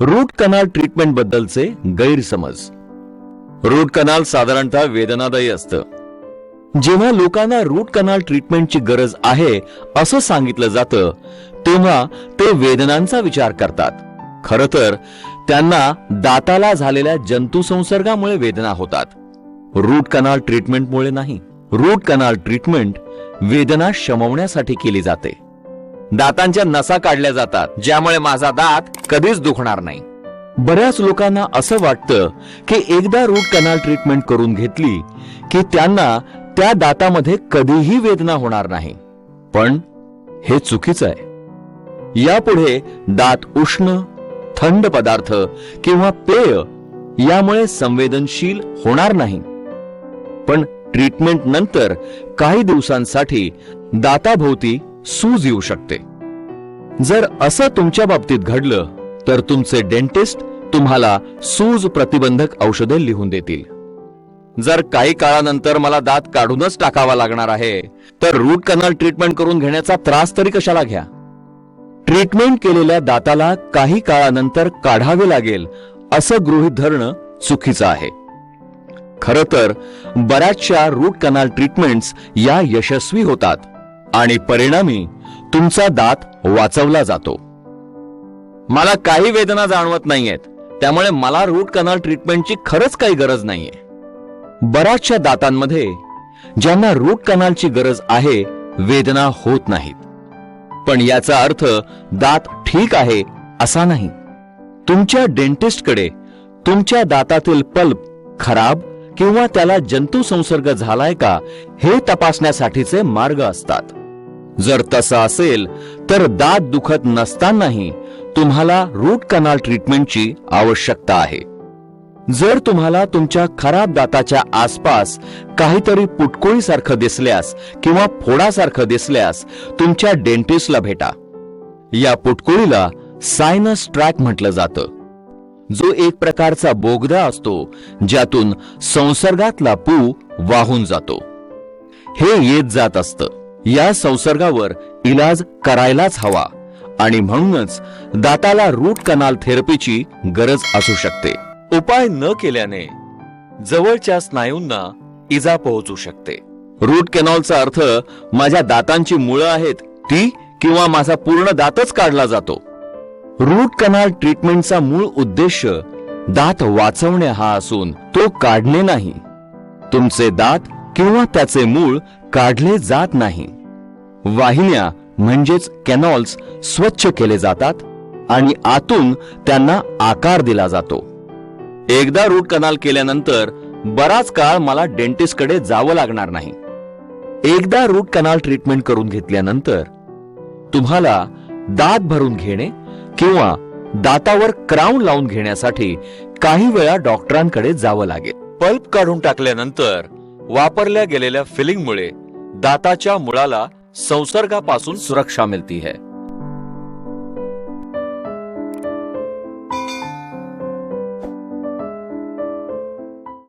Root canal treatment बद्दलचे गैरसमज. Root canal साधारणतः वेदनादायी असतं. जेव्हा लोकांना रूट कनाल ट्रीटमेंटची गरज आहे असं सांगितलं जातं तेव्हा ते वेदनांचा विचार करतात. खर तर त्यांना दाताला झालेल्या जंतू संसर्गामुळे वेदना होतात. रूट कनाल ट्रीटमेंटमुळे नाही. रूट कनाल ट्रीटमेंट वेदना शमवण्यासाठी केली जाते. दातांच्या नसा काढल्या जातात ज्यामुळे माझा दात कधीच दुखणार नाही. बऱ्याच लोकांना असं वाटतं की एकदा रूट कनाल ट्रीटमेंट करून घेतली की त्यांना त्या दातामध्ये कधीही वेदना होणार नाही. पण हे चुकीचं आहे. यापुढे दात उष्ण थंड पदार्थ किंवा पेय यामुळे संवेदनशील होणार नाही. पण ट्रीटमेंट नंतर काही दिवसांसाठी दाताभोवती सूज येऊ शकते. जर असं तुमच्या बाबतीत घडलं तर तुमचे डेंटिस्ट तुम्हाला सूज प्रतिबंधक औषधे लिहून देतील. जर काही काळानंतर मला दात काढूनच टाकावा लागणार आहे तर रूट कनाल ट्रीटमेंट करून घेण्याचा त्रास तरी कशाला घ्या? ट्रीटमेंट केलेल्या दाताला काही काळानंतर काढावे लागेल असं गृहीत धरणं चुकीचं आहे. खर तर बऱ्याचशा रूट कनाल ट्रीटमेंट्स या यशस्वी होतात आणि परिणामी तुमचा दात वाचवला जातो. मला काही वेदना जाणवत नाहीयेत त्यामुळे मला रूट कनाल ट्रीटमेंटची खरंच काही गरज नाहीये. बऱ्याचशा दातांमध्ये ज्यांना रूट कनालची गरज आहे वेदना होत नाहीत. पण याचा अर्थ दात ठीक आहे असा नाही. तुमच्या डेंटिस्टकडे तुमच्या दातातील पल्प खराब किंवा त्याला जंतू संसर्ग झालाय का हे तपासण्यासाठीचे मार्ग असतात. जर तसं असेल तर दात दुखत नसतानाही तुम्हाला रूट कनाल ट्रीटमेंटची आवश्यकता आहे. जर तुम्हाला तुमच्या खराब दाताच्या आसपास काहीतरी पुटकोळीसारखं दिसल्यास किंवा फोडासारखं दिसल्यास तुमच्या डेंटिस्टला भेटा. या पुटकोळीला सायनस ट्रॅक म्हटलं जातं. जो एक प्रकारचा बोगदा असतो ज्यातून संसर्गातला पू वाहून जातो. हे येत जात असतं. या संसर्गावर इलाज करायलाच हवा आणि म्हणूनच दाताला रूट कनाल थेरपीची गरज असू शकते. उपाय न केल्याने जवळच्या स्नायूंना इजा पोहोचू शकते. रूट कॅनॉलचा अर्थ माझ्या दातांची मुळं आहेत ती किंवा माझा पूर्ण दातच काढला जातो. रूट कनाल ट्रीटमेंटचा मूळ उद्देश दात वाचवणे हा असून तो काढणे नाही. तुमचे दात किंवा त्याचे मूळ काढले जात नाही. वाहिन्या म्हणजेच कॅनॉल्स स्वच्छ केले जातात आणि आतून त्यांना आकार दिला जातो. एकदा रूट कनाल केल्यानंतर बराच काळ मला डेंटिस्टकडे जावं लागणार नाही. एकदा रूट कनाल ट्रीटमेंट करून घेतल्यानंतर तुम्हाला दात भरून घेणे किंवा दातावर क्राऊन लावून घेण्यासाठी काही वेळा डॉक्टरांकडे जावं लागेल. पल्प काढून टाकल्यानंतर वापरल्या गेलेल्या फिलिंगमुळे दाताच्या मुळाला संसर्गापासून सुरक्षा मिळती है.